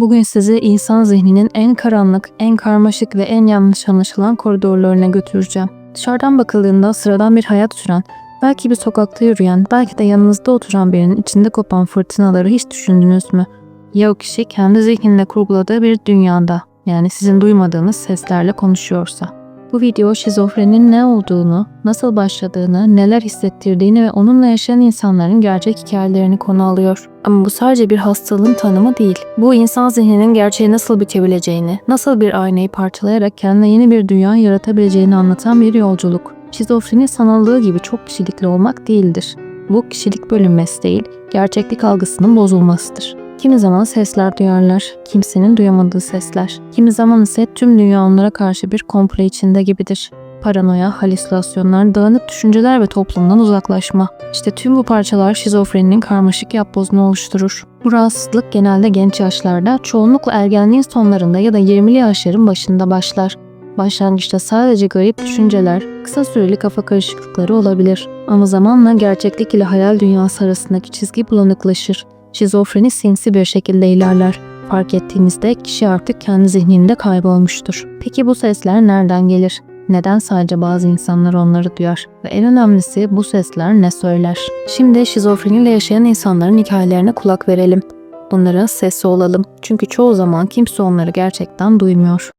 Bugün sizi insan zihninin en karanlık, en karmaşık ve en yanlış anlaşılan koridorlarına götüreceğim. Dışarıdan bakıldığında sıradan bir hayat süren, belki bir sokakta yürüyen, belki de yanınızda oturan birinin içinde kopan fırtınaları hiç düşündünüz mü? Ya o kişi kendi zihninde kurguladığı bir dünyada, yani sizin duymadığınız seslerle konuşuyorsa? Bu video şizofrenin ne olduğunu, nasıl başladığını, neler hissettirdiğini ve onunla yaşayan insanların gerçek hikayelerini konu alıyor. Ama bu sadece bir hastalığın tanımı değil. Bu insan zihninin gerçeği nasıl bitebileceğini, nasıl bir aynayı parçalayarak kendine yeni bir dünya yaratabileceğini anlatan bir yolculuk. Şizofreni sanıldığı gibi çok kişilikli olmak değildir. Bu kişilik bölünmesi değil, gerçeklik algısının bozulmasıdır. Kimi zaman sesler duyarlar, kimsenin duyamadığı sesler. Kimi zaman ise tüm dünya onlara karşı bir komplo içinde gibidir. Paranoya, halüsinasyonlar, dağınık düşünceler ve toplumdan uzaklaşma. İşte tüm bu parçalar şizofreninin karmaşık yapbozunu oluşturur. Bu rahatsızlık genelde genç yaşlarda, çoğunlukla ergenliğin sonlarında ya da 20'li yaşların başında başlar. Başlangıçta sadece garip düşünceler, kısa süreli kafa karışıklıkları olabilir. Ama zamanla gerçeklik ile hayal dünyası arasındaki çizgi bulanıklaşır. Şizofreni sinsi bir şekilde ilerler. Fark ettiğinizde kişi artık kendi zihninde kaybolmuştur. Peki bu sesler nereden gelir? Neden sadece bazı insanlar onları duyar? Ve en önemlisi bu sesler ne söyler? Şimdi şizofreniyle yaşayan insanların hikayelerine kulak verelim. Bunlara sesi olalım. Çünkü çoğu zaman kimse onları gerçekten duymuyor.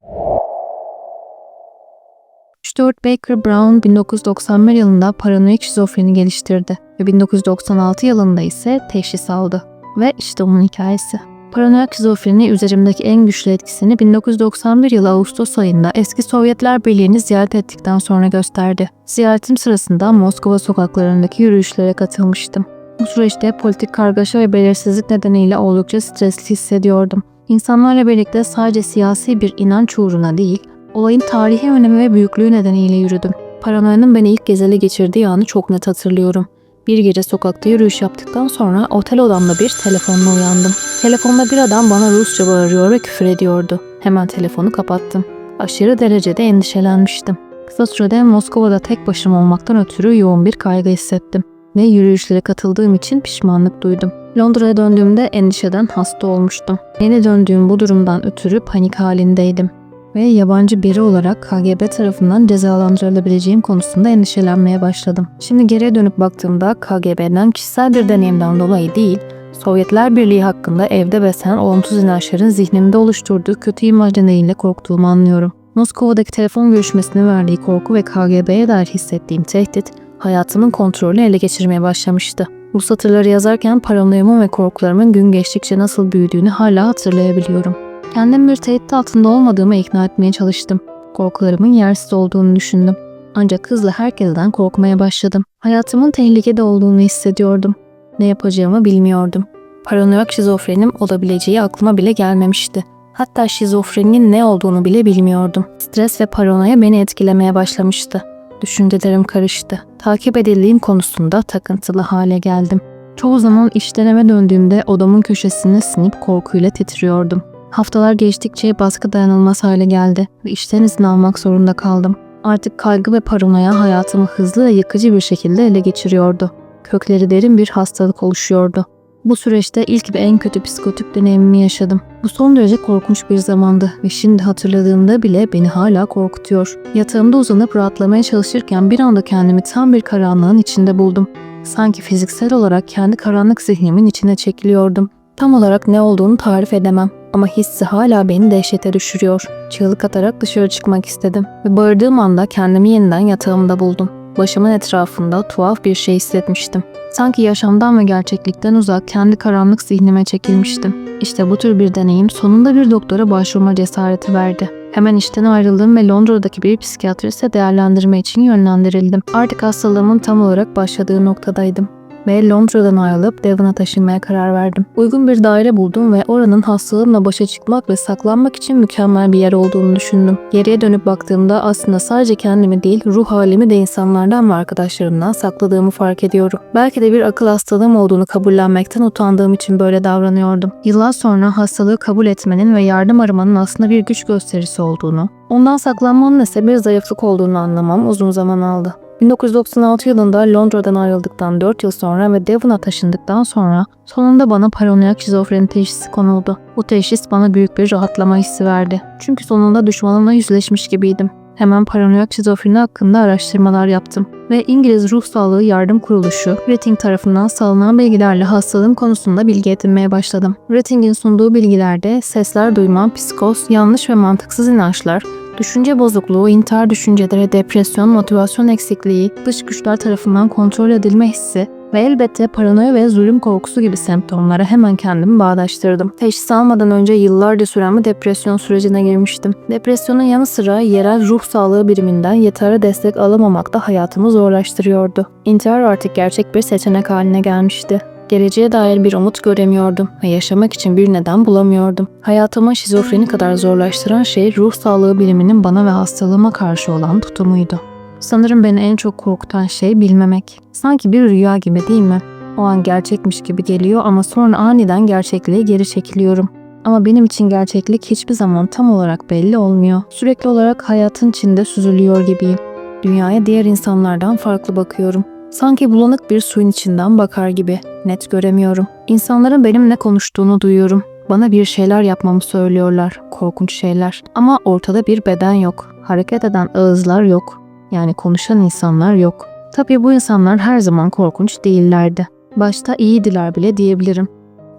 Stuart Baker Brown 1991 yılında paranoyak şizofreni geliştirdi ve 1996 yılında ise teşhis aldı. Ve işte onun hikayesi. Paranoyak şizofreni üzerimdeki en güçlü etkisini 1991 yılı Ağustos ayında eski Sovyetler Birliği'ni ziyaret ettikten sonra gösterdi. Ziyaretim sırasında Moskova sokaklarındaki yürüyüşlere katılmıştım. Bu süreçte politik kargaşa ve belirsizlik nedeniyle oldukça stresli hissediyordum. İnsanlarla birlikte sadece siyasi bir inanç uğruna değil, olayın tarihi önemi ve büyüklüğü nedeniyle yürüdüm. Paranoyanın beni ilk kez ele geçirdiği anı çok net hatırlıyorum. Bir gece sokakta yürüyüş yaptıktan sonra otel odamda bir telefonla uyandım. Telefonda bir adam bana Rusça bağırıyor ve küfür ediyordu. Hemen telefonu kapattım. Aşırı derecede endişelenmiştim. Kısa sürede Moskova'da tek başıma olmaktan ötürü yoğun bir kaygı hissettim. Ve yürüyüşlere katıldığım için pişmanlık duydum. Londra'ya döndüğümde endişeden hasta olmuştum. Yeni döndüğüm bu durumdan ötürü panik halindeydim ve yabancı biri olarak KGB tarafından cezalandırılabileceğim konusunda endişelenmeye başladım. Şimdi geriye dönüp baktığımda KGB'den kişisel bir deneyimden dolayı değil, Sovyetler Birliği hakkında evde beslenen olumsuz inançların zihnimde oluşturduğu kötü imaj nedeniyle korktuğumu anlıyorum. Moskova'daki telefon görüşmesine verdiği korku ve KGB'ye dair hissettiğim tehdit, hayatımın kontrolünü ele geçirmeye başlamıştı. Bu satırları yazarken paranoyamın ve korkularımın gün geçtikçe nasıl büyüdüğünü hala hatırlayabiliyorum. Kendimi bir tehdit altında olmadığımı ikna etmeye çalıştım. Korkularımın yersiz olduğunu düşündüm. Ancak hızla herkesten korkmaya başladım. Hayatımın tehlikede olduğunu hissediyordum. Ne yapacağımı bilmiyordum. Paranoyak şizofrenim olabileceği aklıma bile gelmemişti. Hatta şizofreninin ne olduğunu bile bilmiyordum. Stres ve paranoya beni etkilemeye başlamıştı. Düşüncelerim karıştı. Takip edildiğim konusunda takıntılı hale geldim. Çoğu zaman işten eve döndüğümde odamın köşesine sinip korkuyla titriyordum. Haftalar geçtikçe baskı dayanılmaz hale geldi ve işten izin almak zorunda kaldım. Artık kaygı ve paranoya hayatımı hızlı ve yıkıcı bir şekilde ele geçiriyordu. Kökleri derin bir hastalık oluşuyordu. Bu süreçte ilk ve en kötü psikotik deneyimimi yaşadım. Bu son derece korkunç bir zamandı ve şimdi hatırladığımda bile beni hala korkutuyor. Yatağımda uzanıp rahatlamaya çalışırken bir anda kendimi tam bir karanlığın içinde buldum. Sanki fiziksel olarak kendi karanlık zihnimin içine çekiliyordum. Tam olarak ne olduğunu tarif edemem ama hissi hala beni dehşete düşürüyor. Çığlık atarak dışarı çıkmak istedim ve bağırdığım anda kendimi yeniden yatağımda buldum. Başımın etrafında tuhaf bir şey hissetmiştim. Sanki yaşamdan ve gerçeklikten uzak kendi karanlık zihnime çekilmiştim. İşte bu tür bir deneyim sonunda bir doktora başvurma cesareti verdi. Hemen işten ayrıldım ve Londra'daki bir psikiyatriste değerlendirme için yönlendirildim. Artık hastalığımın tam olarak başladığı noktadaydım ve Londra'dan ayrılıp Devon'a taşınmaya karar verdim. Uygun bir daire buldum ve oranın hastalığımla başa çıkmak ve saklanmak için mükemmel bir yer olduğunu düşündüm. Geriye dönüp baktığımda aslında sadece kendimi değil ruh halimi de insanlardan ve arkadaşlarımdan sakladığımı fark ediyorum. Belki de bir akıl hastalığım olduğunu kabullenmekten utandığım için böyle davranıyordum. Yıllar sonra hastalığı kabul etmenin ve yardım aramanın aslında bir güç gösterisi olduğunu, ondan saklanmanın ise bir zayıflık olduğunu anlamam uzun zaman aldı. 1996 yılında Londra'dan ayrıldıktan 4 yıl sonra ve Devon'a taşındıktan sonra sonunda bana paranoyak şizofreni teşhisi konuldu. Bu teşhis bana büyük bir rahatlama hissi verdi. Çünkü sonunda düşmanımla yüzleşmiş gibiydim. Hemen paranoyak şizofreni hakkında araştırmalar yaptım ve İngiliz Ruh Sağlığı Yardım Kuruluşu Rating tarafından sağlanan bilgilerle hastalığım konusunda bilgi edinmeye başladım. Rating'in sunduğu bilgilerde sesler duyma, psikoz, yanlış ve mantıksız inançlar, düşünce bozukluğu, intihar düşünceleri, depresyon, motivasyon eksikliği, dış güçler tarafından kontrol edilme hissi ve elbette paranoya ve zulüm korkusu gibi semptomlara hemen kendimi bağdaştırdım. Teşhis almadan önce yıllarca süren bir depresyon sürecine girmiştim. Depresyonun yanı sıra yerel ruh sağlığı biriminden yeterli destek alamamak da hayatımı zorlaştırıyordu. İntihar artık gerçek bir seçenek haline gelmişti. Geleceğe dair bir umut göremiyordum ve yaşamak için bir neden bulamıyordum. Hayatımı şizofreni kadar zorlaştıran şey ruh sağlığı biliminin bana ve hastalığıma karşı olan tutumuydu. Sanırım beni en çok korkutan şey bilmemek. Sanki bir rüya gibi değil mi? O an gerçekmiş gibi geliyor ama sonra aniden gerçekliğe geri çekiliyorum. Ama benim için gerçeklik hiçbir zaman tam olarak belli olmuyor. Sürekli olarak hayatın içinde süzülüyor gibiyim. Dünyaya diğer insanlardan farklı bakıyorum. Sanki bulanık bir suyun içinden bakar gibi. Net göremiyorum. İnsanların benimle konuştuğunu duyuyorum. Bana bir şeyler yapmamı söylüyorlar. Korkunç şeyler. Ama ortada bir beden yok. Hareket eden ağızlar yok. Yani konuşan insanlar yok. Tabii bu insanlar her zaman korkunç değillerdi. Başta iyiydiler bile diyebilirim.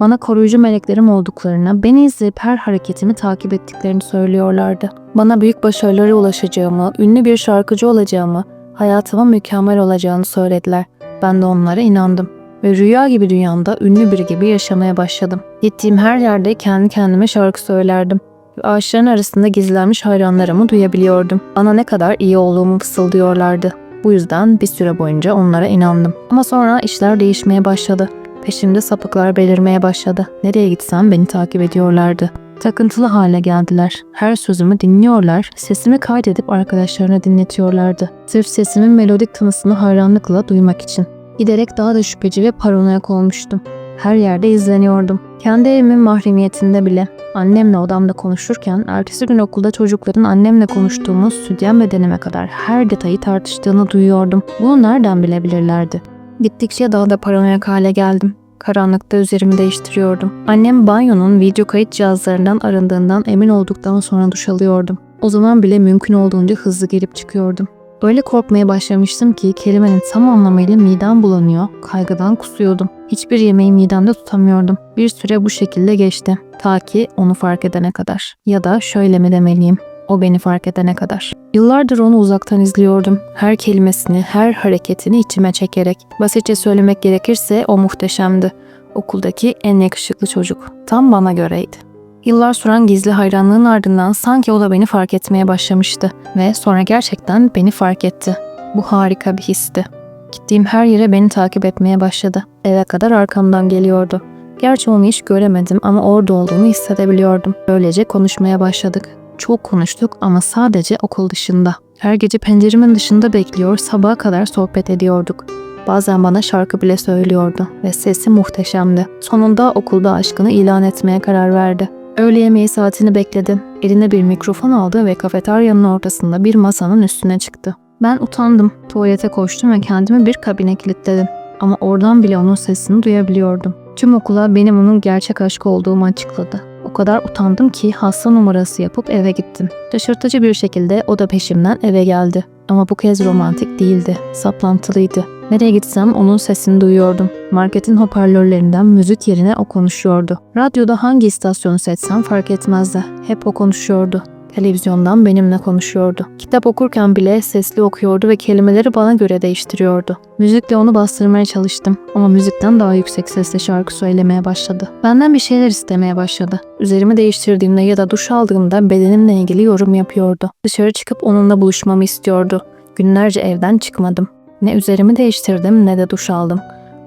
Bana koruyucu meleklerim olduklarına, beni izleyip her hareketimi takip ettiklerini söylüyorlardı. Bana büyük başarılara ulaşacağımı, ünlü bir şarkıcı olacağımı, hayatıma mükemmel olacağını söylediler. Ben de onlara inandım ve rüya gibi dünyamda ünlü biri gibi yaşamaya başladım. Gittiğim her yerde kendi kendime şarkı söylerdim. Ve ağaçların arasında gizlenmiş hayranlarımı duyabiliyordum. Bana ne kadar iyi olduğumu fısıldıyorlardı. Bu yüzden bir süre boyunca onlara inandım. Ama sonra işler değişmeye başladı. Peşimde sapıklar belirmeye başladı. Nereye gitsem beni takip ediyorlardı. Takıntılı hale geldiler. Her sözümü dinliyorlar, sesimi kaydedip arkadaşlarına dinletiyorlardı. Sırf sesimin melodik tınısını hayranlıkla duymak için. Giderek daha da şüpheci ve paranoyak olmuştum. Her yerde izleniyordum. Kendi evimin mahremiyetinde bile. Annemle odamda konuşurken ertesi gün okulda çocukların annemle konuştuğumuz sütyen bedenime kadar her detayı tartıştığını duyuyordum. Bunu nereden bilebilirlerdi? Gittikçe daha da paranoyak hale geldim. Karanlıkta üzerimi değiştiriyordum. Annem banyonun video kayıt cihazlarından arındığından emin olduktan sonra duş alıyordum. O zaman bile mümkün olduğunca hızlı girip çıkıyordum. Öyle korkmaya başlamıştım ki kelimenin tam anlamıyla midem bulanıyor, kaygıdan kusuyordum. Hiçbir yemeği midemde tutamıyordum. Bir süre bu şekilde geçti. Ta ki onu fark edene kadar. Ya da şöyle mi demeliyim, o beni fark edene kadar. Yıllardır onu uzaktan izliyordum. Her kelimesini, her hareketini içime çekerek. Basitçe söylemek gerekirse o muhteşemdi. Okuldaki en yakışıklı çocuk. Tam bana göreydi. Yıllar süren gizli hayranlığın ardından sanki o da beni fark etmeye başlamıştı ve sonra gerçekten beni fark etti. Bu harika bir histi. Gittiğim her yere beni takip etmeye başladı. Eve kadar arkamdan geliyordu. Gerçi onu hiç göremedim ama orada olduğunu hissedebiliyordum. Böylece konuşmaya başladık. Çok konuştuk ama sadece okul dışında. Her gece penceremin dışında bekliyor, sabaha kadar sohbet ediyorduk. Bazen bana şarkı bile söylüyordu ve sesi muhteşemdi. Sonunda okulda aşkını ilan etmeye karar verdi. Öğle yemeği saatini bekledi. Eline bir mikrofon aldı ve kafeteryanın ortasında bir masanın üstüne çıktı. Ben utandım. Tuvalete koştum ve kendimi bir kabine kilitledim. Ama oradan bile onun sesini duyabiliyordum. Tüm okula benim onun gerçek aşkı olduğumu açıkladı. O kadar utandım ki hasta numarası yapıp eve gittim. Şaşırtıcı bir şekilde o da peşimden eve geldi. Ama bu kez romantik değildi, saplantılıydı. Nereye gitsem onun sesini duyuyordum. Marketin hoparlörlerinden müzik yerine o konuşuyordu. Radyoda hangi istasyonu seçsem fark etmezdi. Hep o konuşuyordu. Televizyondan benimle konuşuyordu. Kitap okurken bile sesli okuyordu ve kelimeleri bana göre değiştiriyordu. Müzikle onu bastırmaya çalıştım ama müzikten daha yüksek sesle şarkı söylemeye başladı. Benden bir şeyler istemeye başladı. Üzerimi değiştirdiğimde ya da duş aldığımda bedenimle ilgili yorum yapıyordu. Dışarı çıkıp onunla buluşmamı istiyordu. Günlerce evden çıkmadım. Ne üzerimi değiştirdim ne de duş aldım.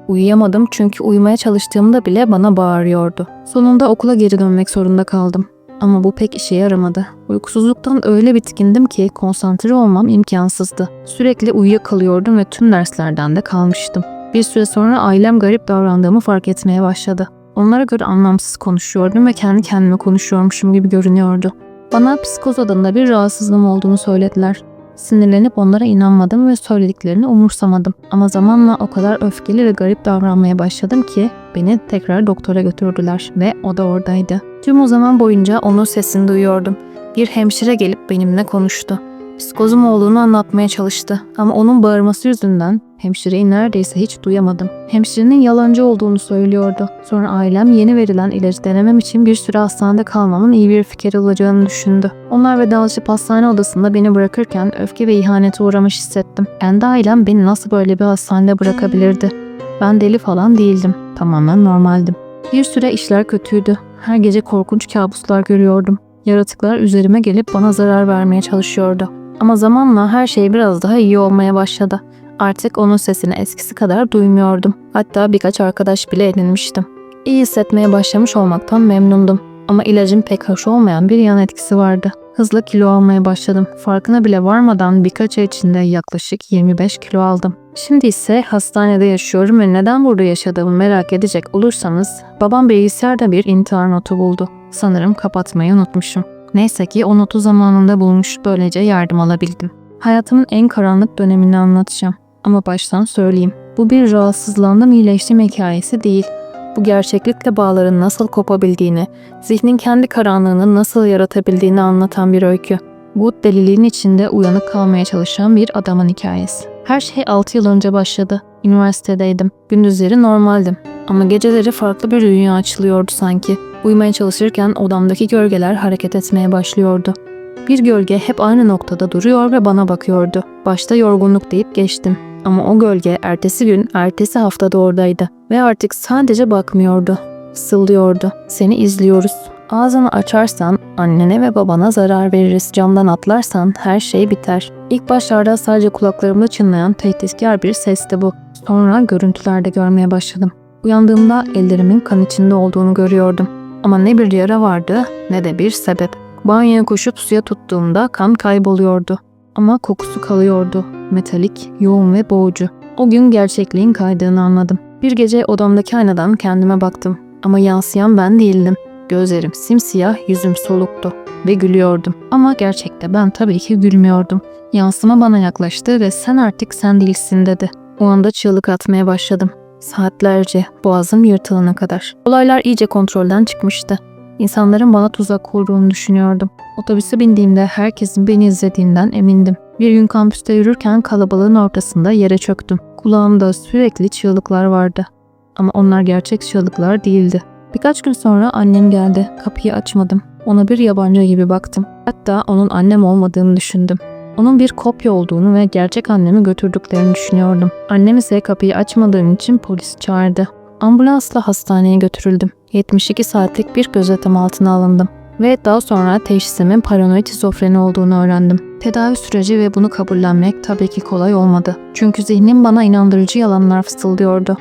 Uyuyamadım çünkü uyumaya çalıştığımda bile bana bağırıyordu. Sonunda okula geri dönmek zorunda kaldım. Ama bu pek işe yaramadı. Uykusuzluktan öyle bitkindim ki konsantre olmam imkansızdı. Sürekli uyuyakalıyordum ve tüm derslerden de kalmıştım. Bir süre sonra ailem garip davrandığımı fark etmeye başladı. Onlara göre anlamsız konuşuyordum ve kendi kendime konuşuyormuşum gibi görünüyordu. Bana psikoz adında bir rahatsızlığım olduğunu söylediler. Sinirlenip onlara inanmadım ve söylediklerini umursamadım. Ama zamanla o kadar öfkeli ve garip davranmaya başladım ki beni tekrar doktora götürdüler ve o da oradaydı. Tüm o zaman boyunca onun sesini duyuyordum. Bir hemşire gelip benimle konuştu. Psikozum olduğunu anlatmaya çalıştı ama onun bağırması yüzünden hemşireyi neredeyse hiç duyamadım. Hemşirenin yalancı olduğunu söylüyordu. Sonra ailem yeni verilen ilacı denemem için bir süre hastanede kalmamın iyi bir fikir olacağını düşündü. Onlar vedalaşıp hastane odasında beni bırakırken öfke ve ihanete uğramış hissettim. Kendi ailem beni nasıl böyle bir hastanede bırakabilirdi? Ben deli falan değildim. Tamamen normaldim. Bir süre işler kötüydü. Her gece korkunç kabuslar görüyordum. Yaratıklar üzerime gelip bana zarar vermeye çalışıyordu. Ama zamanla her şey biraz daha iyi olmaya başladı. Artık onun sesini eskisi kadar duymuyordum. Hatta birkaç arkadaş bile edinmiştim. İyi hissetmeye başlamış olmaktan memnundum. Ama ilacın pek hoş olmayan bir yan etkisi vardı. Hızla kilo almaya başladım. Farkına bile varmadan birkaç ay içinde yaklaşık 25 kilo aldım. Şimdi ise hastanede yaşıyorum ve neden burada yaşadığımı merak edecek olursanız babam bilgisayarda bir intihar notu buldu. Sanırım kapatmayı unutmuşum. Neyse ki o notu zamanında bulmuş böylece yardım alabildim. Hayatımın en karanlık dönemini anlatacağım. Ama baştan söyleyeyim. Bu bir rahatsızlandım iyileştim hikayesi değil. Bu gerçeklikle bağların nasıl kopabildiğini, zihnin kendi karanlığını nasıl yaratabildiğini anlatan bir öykü. Bu deliliğin içinde uyanık kalmaya çalışan bir adamın hikayesi. Her şey 6 yıl önce başladı. Üniversitedeydim. Gündüzleri normaldim. Ama geceleri farklı bir dünya açılıyordu sanki. Uyumaya çalışırken odamdaki gölgeler hareket etmeye başlıyordu. Bir gölge hep aynı noktada duruyor ve bana bakıyordu. Başta yorgunluk deyip geçtim. Ama o gölge ertesi gün, ertesi haftada oradaydı. Ve artık sadece bakmıyordu. Fısıldıyordu. Seni izliyoruz. Ağzını açarsan annene ve babana zarar veririz. Camdan atlarsan her şey biter. İlk başlarda sadece kulaklarımda çınlayan tehditkar bir sesti bu. Sonra görüntülerde görmeye başladım. Uyandığımda ellerimin kan içinde olduğunu görüyordum. Ama ne bir yara vardı ne de bir sebep. Banyoya koşup suya tuttuğumda kan kayboluyordu. Ama kokusu kalıyordu. Metalik, yoğun ve boğucu. O gün gerçekliğin kaydığını anladım. Bir gece odamdaki aynadan kendime baktım. Ama yansıyan ben değildim. Gözlerim simsiyah, yüzüm soluktu ve gülüyordum. Ama gerçekte ben tabii ki gülmüyordum. Yansıma bana yaklaştı ve sen artık sen değilsin dedi. O anda çığlık atmaya başladım. Saatlerce, boğazım yırtılana kadar. Olaylar iyice kontrolden çıkmıştı. İnsanların bana tuzak kurduğunu düşünüyordum. Otobüse bindiğimde herkesin beni izlediğinden emindim. Bir gün kampüste yürürken kalabalığın ortasında yere çöktüm. Kulağımda sürekli çığlıklar vardı. Ama onlar gerçek çığlıklar değildi. Birkaç gün sonra annem geldi. Kapıyı açmadım. Ona bir yabancı gibi baktım. Hatta onun annem olmadığını düşündüm. Onun bir kopya olduğunu ve gerçek annemi götürdüklerini düşünüyordum. Annem ise kapıyı açmadığım için polis çağırdı. Ambulansla hastaneye götürüldüm. 72 saatlik bir gözetim altına alındım. Ve daha sonra teşhisimin paranoid şizofreni olduğunu öğrendim. Tedavi süreci ve bunu kabullenmek tabii ki kolay olmadı. Çünkü zihnim bana inandırıcı yalanlar fısıldıyordu.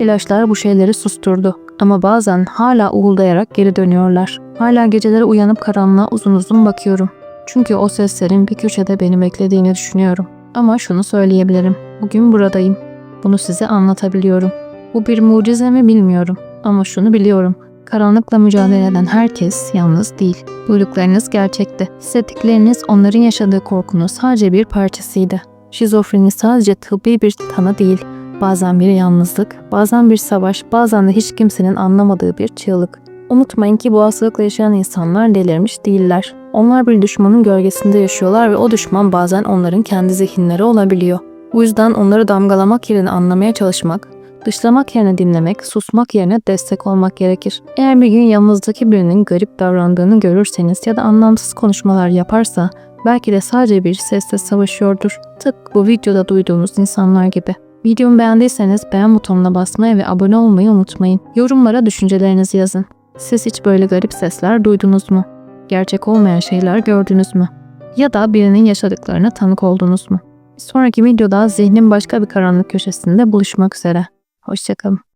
İlaçlar bu şeyleri susturdu. Ama bazen hala uğuldayarak geri dönüyorlar. Hala geceleri uyanıp karanlığa uzun uzun bakıyorum. Çünkü o seslerin bir köşede beni beklediğini düşünüyorum. Ama şunu söyleyebilirim. Bugün buradayım. Bunu size anlatabiliyorum. Bu bir mucize mi bilmiyorum. Ama şunu biliyorum. Karanlıkla mücadele eden herkes yalnız değil. Duyduklarınız gerçekti. Hissettikleriniz onların yaşadığı korkunun sadece bir parçasıydı. Şizofreni sadece tıbbi bir tanı değil. Bazen bir yalnızlık, bazen bir savaş, bazen de hiç kimsenin anlamadığı bir çığlık. Unutmayın ki bu hastalıkla yaşayan insanlar delirmiş değiller. Onlar bir düşmanın gölgesinde yaşıyorlar ve o düşman bazen onların kendi zihinleri olabiliyor. Bu yüzden onları damgalamak yerine anlamaya çalışmak, dışlamak yerine dinlemek, susmak yerine destek olmak gerekir. Eğer bir gün yanınızdaki birinin garip davrandığını görürseniz ya da anlamsız konuşmalar yaparsa belki de sadece bir sesle savaşıyordur. Tıpkı bu videoda duyduğunuz insanlar gibi. Videomu beğendiyseniz beğen butonuna basmayı ve abone olmayı unutmayın. Yorumlara düşüncelerinizi yazın. Siz hiç böyle garip sesler duydunuz mu? Gerçek olmayan şeyler gördünüz mü? Ya da birinin yaşadıklarına tanık oldunuz mu? Sonraki videoda zihnin başka bir karanlık köşesinde buluşmak üzere. Hoşçakalın.